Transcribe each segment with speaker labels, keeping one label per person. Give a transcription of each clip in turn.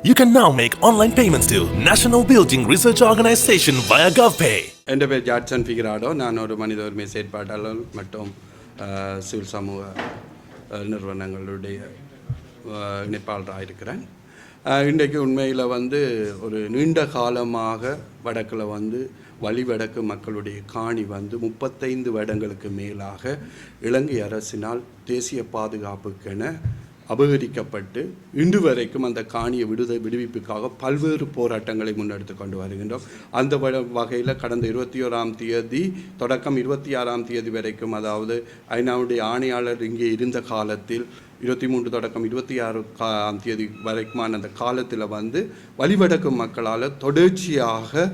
Speaker 1: You can now make online payments to National Building Research Organization via GovPay.
Speaker 2: എൻ്റെ பேர் ஜாட்சன் ஃபிகராடோ நான் ஒரு மனித உரிமை செயற்பாட்டாளர் மற்றும் அஹ், சிவில் சமூக அஹ், நிறுவனங்களுடைய அஹ், இணைப்பாளராக இருக்கிறேன் அஹ், இன்றைக்கு உண்மையில் வந்து ஒரு நீண்ட காலமாக வடக்கில் வந்து வழிவடக்கு மக்களுடைய காணி வந்து முப்பத்தைந்து வருடங்களுக்கு மேலாக இலங்கை அரசினால் தேசிய பாதுகாப்புக்கென அபகரிக்கப்பட்டு இன்று வரைக்கும் அந்த காணியை விடுத விடுவிப்புக்காக பல்வேறு போராட்டங்களை முன்னெடுத்து கொண்டு வருகின்றோம். அந்த வ- வகையில் கடந்த இருபத்தி ஓராம் தேதி தொடக்கம் இருபத்தி ஆறாம் தேதி வரைக்கும் அதாவது ஐநாவுடைய ஆணையாளர் இங்கே இருந்த காலத்தில் இருபத்தி மூன்று தொடக்கம் இருபத்தி ஆறு ஆம் தேதி வரைக்குமான அந்த காலத்தில் வந்து வழிவடக்கு மக்களால் தொடர்ச்சியாக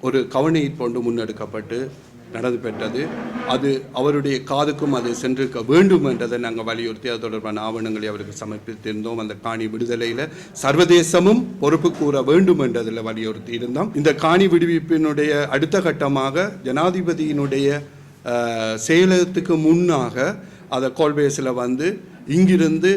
Speaker 2: ஒரு கவனஈர்ப்பொண்டு முன்னெடுக்கப்பட்டு நடந்து பெற்றது. அது அவருடைய காதுக்கும் அது சென்றிருக்க வேண்டும் என்றதை நாங்கள் வலியுறுத்தி அது தொடர்பான ஆவணங்களை அவருக்கு சமர்ப்பித்திருந்தோம். அந்த காணி விடுதலையில் சர்வதேசமும் பொறுப்பு கூற வேண்டும் என்றதில் வலியுறுத்தி இருந்தோம். இந்த காணி விடுவிப்பினுடைய அடுத்த கட்டமாக ஜனாதிபதியினுடைய செயலகத்துக்கு முன்னாக அதை கோல்பேஸில் வந்து இங்கிருந்து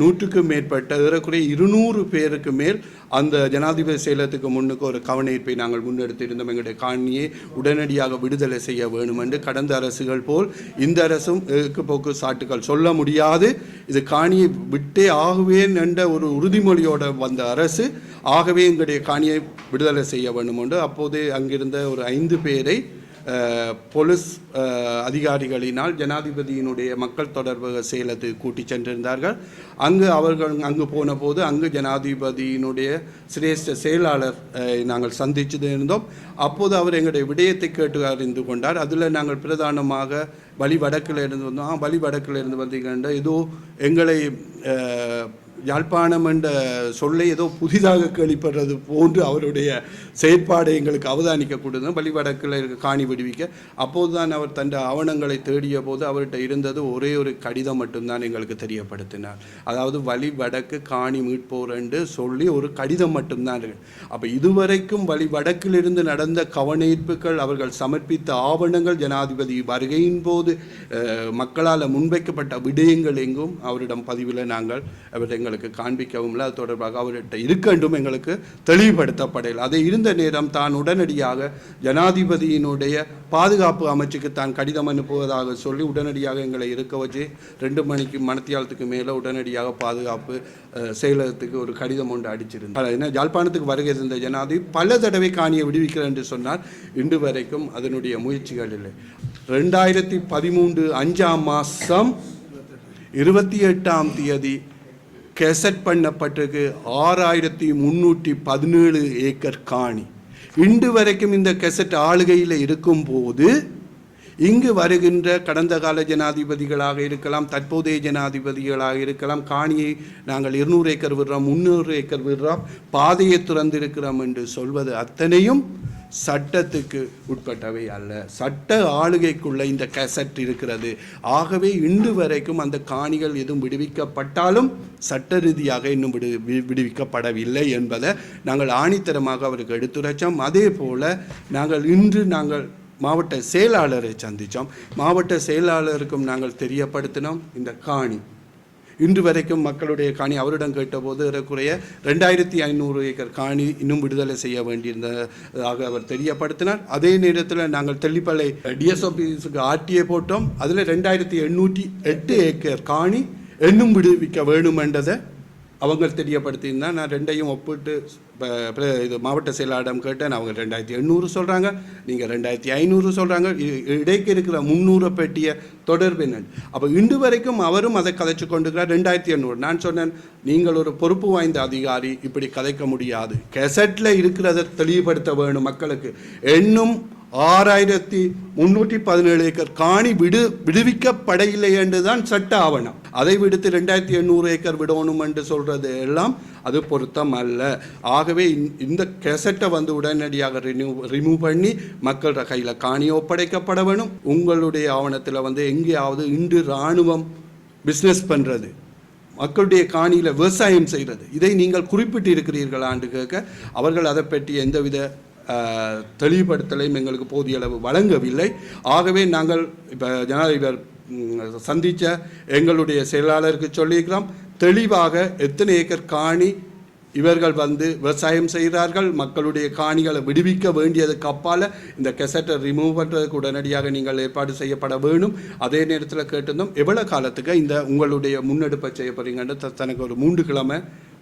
Speaker 2: நூற்றுக்கும் மேற்பட்ட ஏறக்குறைய இருநூறு பேருக்கு மேல் அந்த ஜனாதிபதி செயலத்துக்கு முன்னுக்கு ஒரு கவனஈர்ப்பை நாங்கள் முன்னெடுத்திருந்தோம். எங்களுடைய காணியை உடனடியாக விடுதலை செய்ய வேண்டும் என்று கடந்த அரசுகள் போல் இந்த அரசும் எக்கு போக்கு சாட்டுக்கள் சொல்ல முடியாது. இது காணியை விட்டே ஆகுவேன் என்ற ஒரு உறுதிமொழியோட வந்த அரசு ஆகவே எங்களுடைய காணியை விடுதலை செய்ய வேண்டும் என்று அப்போது அங்கிருந்த ஒரு ஐந்து பேரை போலீஸ் அதிகாரிகளினால் ஜனாதிபதியினுடைய மக்கள் தொடர்பு செயலத்துக்கு கூட்டிச் சென்றிருந்தார்கள். அங்கு அவர்கள் அங்கு போன போது அங்கு ஜனாதிபதியினுடைய சிரேஷ்ட செயலாளர் நாங்கள் சந்தித்து இருந்தோம். அப்போது அவர் எங்களுடைய விடயத்தை கேட்டு அறிந்து கொண்டார். அதில் நாங்கள் பிரதானமாக வழி வடக்கில் இருந்து வந்தோம். வழி வடக்கில் இருந்து வந்தீங்கன்னா ஏதோ எங்களை யாழ்ப்பாணம் என்ற சொல்லை ஏதோ புதிதாக கேள்விப்படுறது போன்று அவருடைய செயற்பாடை எங்களுக்கு அவதானிக்கக்கூடியது பள்ளிவடக்கில் வழிவடக்கில் இருக்க காணி விடுவிக்க. அப்போதுதான் அவர் தன் ஆவணங்களை தேடிய போது அவர்கிட்ட இருந்தது ஒரே ஒரு கடிதம் மட்டும்தான் எங்களுக்கு தெரியப்படுத்தினார். அதாவது வழி வடக்கு காணி மீட்போர் என்று சொல்லி ஒரு கடிதம் மட்டும்தான் இருக்கு. அப்போ இதுவரைக்கும் வழி வடக்கிலிருந்து நடந்த கவனீர்ப்புகள் அவர்கள் சமர்ப்பித்த ஆவணங்கள் ஜனாதிபதி வருகையின் போது மக்களால் முன்வைக்கப்பட்ட விடயங்கள் எங்கும் அவரிடம் பதிவில் நாங்கள் அவர் எங்களுக்கு காண்பிக்கவும் இல்லை அது தொடர்பாக அவர்கிட்ட இருக்கண்டும் எங்களுக்கு தெளிவுபடுத்தப்படவில்லை அதை இருந்த நேரம் தான் உடனடியாக ஜனாதிபதியினுடைய பாதுகாப்பு அமைச்சுக்கு தான் கடிதம் அனுப்புவதாக சொல்லி உடனடியாக எங்களை இருக்க வச்சு ரெண்டு மணிக்கு மணத்தியாலத்துக்கு மேலே உடனடியாக பாதுகாப்பு செயலகத்துக்கு ஒரு கடிதம் ஒன்று அடிச்சிருந்தார். ஏன்னா யாழ்ப்பாணத்துக்கு வருகை இருந்த ஜனாதிபதி பல தடவை காணியை விடுவிக்கிறேன் என்று சொன்னார் இன்று வரைக்கும் அதனுடைய முயற்சிகள் இல்லை. ரெண்டாயிரத்தி பதிமூன்று அஞ்சாம் மாதம் இருபத்தி எட்டாம் தேதி கெசட் பண்ணப்பட்டிருக்கு ஆறாயிரத்தி முந்நூற்றி பதினேழு ஏக்கர் காணி. இன்று வரைக்கும் இந்த கெசட் ஆளுகையில் இருக்கும்போது இங்கு வருகின்ற கடந்த கால ஜனாதிபதிகளாக இருக்கலாம் தற்போதைய ஜனாதிபதிகளாக இருக்கலாம் காணியை நாங்கள் இருநூறு ஏக்கர் விடுறோம் முந்நூறு ஏக்கர் விடுறோம் பாதையை திறந்திருக்கிறோம் என்று சொல்வது அத்தனையும் சட்டத்துக்கு உட்பட்டவை அல்ல. சட்ட ஆளுகைக்குள்ள இந்த கசட் இருக்கிறது. ஆகவே இன்று வரைக்கும் அந்த காணிகள் எதுவும் விடுவிக்கப்பட்டாலும் சட்ட ரீதியாக இன்னும் விடு விடுவிக்கப்படவில்லை என்பதை நாங்கள் ஆணித்தரமாக அவருக்கு எடுத்துரைச்சோம். அதே போல் நாங்கள் இன்று நாங்கள் மாவட்ட செயலாளரை சந்தித்தோம் மாவட்ட செயலாளருக்கும் நாங்கள் தெரியப்படுத்தினோம். இந்த காணி இன்று வரைக்கும் மக்களுடைய காணி அவரிடம் கேட்டபோது ஏறக்குறைய ரெண்டாயிரத்தி ஐநூறு ஏக்கர் காணி இன்னும் விடுதலை செய்ய வேண்டியிருந்ததாக அவர் தெரியப்படுத்தினார். அதே நேரத்தில் நாங்கள் தெல்லிப்பளை டிஎஸ்ஓபிஸுக்கு ஆர்டிஏ போட்டோம். அதில் ரெண்டாயிரத்தி எண்ணூற்றி எட்டு ஏக்கர் காணி இன்னும் விடுவிக்க வேணுமென்றதை அவங்க தெரியப்படுத்தியிருந்தா நான் ரெண்டையும் ஒப்பிட்டு இப்போ இது மாவட்ட செயலாளரிடம் கேட்டேன். அவங்க ரெண்டாயிரத்தி எண்ணூறு சொல்கிறாங்க நீங்கள் ரெண்டாயிரத்தி ஐநூறு சொல்கிறாங்க இடைக்கு இருக்கிற முந்நூறு பெட்டிய தொடர்பு என்ன? அப்போ இன்று வரைக்கும் அவரும் அதை கதைச்சு கொண்டுக்கிறார் ரெண்டாயிரத்தி எண்ணூறு. நான் சொன்னேன் நீங்கள் ஒரு பொறுப்பு வாய்ந்த அதிகாரி இப்படி கதைக்க முடியாது. கெசட்டில் இருக்கிறத தெளிவுபடுத்த வேணும் மக்களுக்கு. இன்னும் ஆறாயிரத்தி முன்னூற்றி பதினேழு ஏக்கர் காணி விடு விடுவிக்கப்படையில்லை என்றுதான் சட்ட ஆவணம். அதை விடுத்து ரெண்டாயிரத்தி எண்ணூறு ஏக்கர் விடணும் என்று சொல்கிறது எல்லாம் அது பொருத்தம் அல்ல. ஆகவே இந்த- இந்த கெசட்டை வந்து உடனடியாக ரினியூ ரிமூவ் பண்ணி மக்கள் கையில் காணி ஒப்படைக்கப்பட வேணும். உங்களுடைய ஆவணத்தில் வந்து எங்கேயாவது இன்று இராணுவம் பிஸ்னஸ் பண்ணுறது மக்களுடைய காணியில் விவசாயம் செய்கிறது இதை நீங்கள் குறிப்பிட்டு இருக்கிறீர்களான்னு கேட்க அவர்கள் அதை பற்றி எந்தவித தெளிவுபடுத்தலையும் எங்களுக்கு போதிய அளவு வழங்கவில்லை. ஆகவே நாங்கள் இப்போ ஜனாதிபதி சந்தித்த எங்களுடைய செயலாளருக்கு சொல்லியிருக்கிறோம் தெளிவாக எத்தனை ஏக்கர் காணி இவர்கள் வந்து விவசாயம் செய்கிறார்கள் மக்களுடைய காணிகளை விடுவிக்க வேண்டியதுக்கு அப்பால் இந்த கெசட்டை ரிமூவ் பண்ணுறதுக்கு உடனடியாக நீங்கள் ஏற்பாடு செய்யப்பட வேணும். அதே நேரத்தில் கேட்டிருந்தோம் எவ்வளோ காலத்துக்கு இந்த உங்களுடைய முன்னெடுப்பை செய்ய போகிறீங்கன்னு த- தனக்கு ஒரு மூன்று கிழமை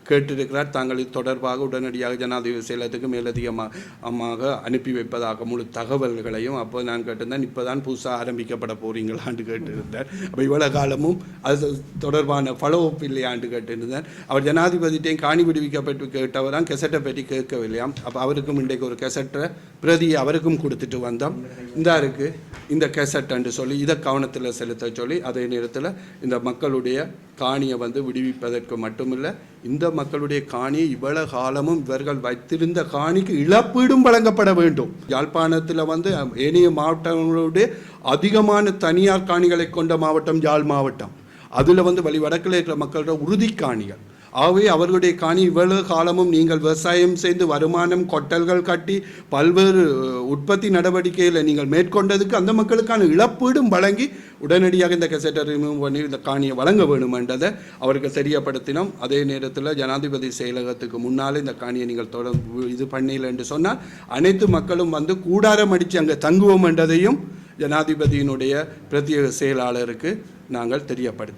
Speaker 2: கேட்டிருக்கிறார். தாங்கள் இது தொடர்பாக உடனடியாக ஜனாதிபதி செயலத்துக்கு மேலதிகமாக அனுப்பி வைப்பதாக முழு தகவல்களையும் அப்போ நான் கேட்டிருந்தேன். இப்போ தான் புதுசாக ஆரம்பிக்கப்பட போகிறீங்களான்னு கேட்டிருந்தார். அப்போ இவ்வளோ காலமும் அது தொடர்பான ஃபாலோ அப் இல்லையான்னு கேட்டிருந்தேன். அவர் ஜனாதிபதியிட்டையும் காணி விடுவிக்கப்பட்டு கேட்டவர் தான். கெசட்டை பற்றி கேட்கவில்லையாம். அப்போ அவருக்கும் இன்றைக்கு ஒரு கெசட்டை பிரதியை அவருக்கும் கொடுத்துட்டு வந்தோம். இந்த இருக்கு. இந்த கெசட்டன்று சொல்லி இதை கவனத்தில் செலுத்த சொல்லி அதே நேரத்தில் இந்த மக்களுடைய காணியை வந்து விடுவிப்பதற்கு மட்டுமில்லை இந்த மக்களுடைய காணி இவ்வளவு காலமும் இவர்கள் வைத்திருந்த காணிக்கு இழப்பீடும் வழங்கப்பட வேண்டும். யாழ்ப்பாணத்தில் வந்து ஏனைய மாவட்டங்களுடைய அதிகமான தனியார் காணிகளை கொண்ட மாவட்டம் யாழ் மாவட்டம். அதில் வந்து வழி வடக்கில் இருக்கிற மக்களோட உறுதி காணிகள். ஆகவே அவர்களுடைய காணி இவ்வளவு காலமும் நீங்கள் விவசாயம் செய்து வருமானம் கொட்டல்கள் கட்டி பல்வேறு உற்பத்தி நடவடிக்கையில் நீங்கள் மேற்கொண்டதுக்கு அந்த மக்களுக்கான இழப்பீடும் வழங்கி உடனடியாக இந்த கெசட்டை ரிமூவ் பண்ணி இந்த காணியை வழங்க வேணுமென்றதை அவருக்கு தெரியப்படுத்தினோம். அதே நேரத்தில் ஜனாதிபதி செயலகத்துக்கு முன்னால் இந்த காணியை நீங்கள் தொடர்பு இது பண்ணல என்று சொன்னால் அனைத்து மக்களும் வந்து கூடாரம் அடித்து அங்கே தங்குவோம் என்றதையும் ஜனாதிபதியினுடைய பிரத்யேக செயலாளருக்கு நாங்கள் தெரியப்படுத்தோம்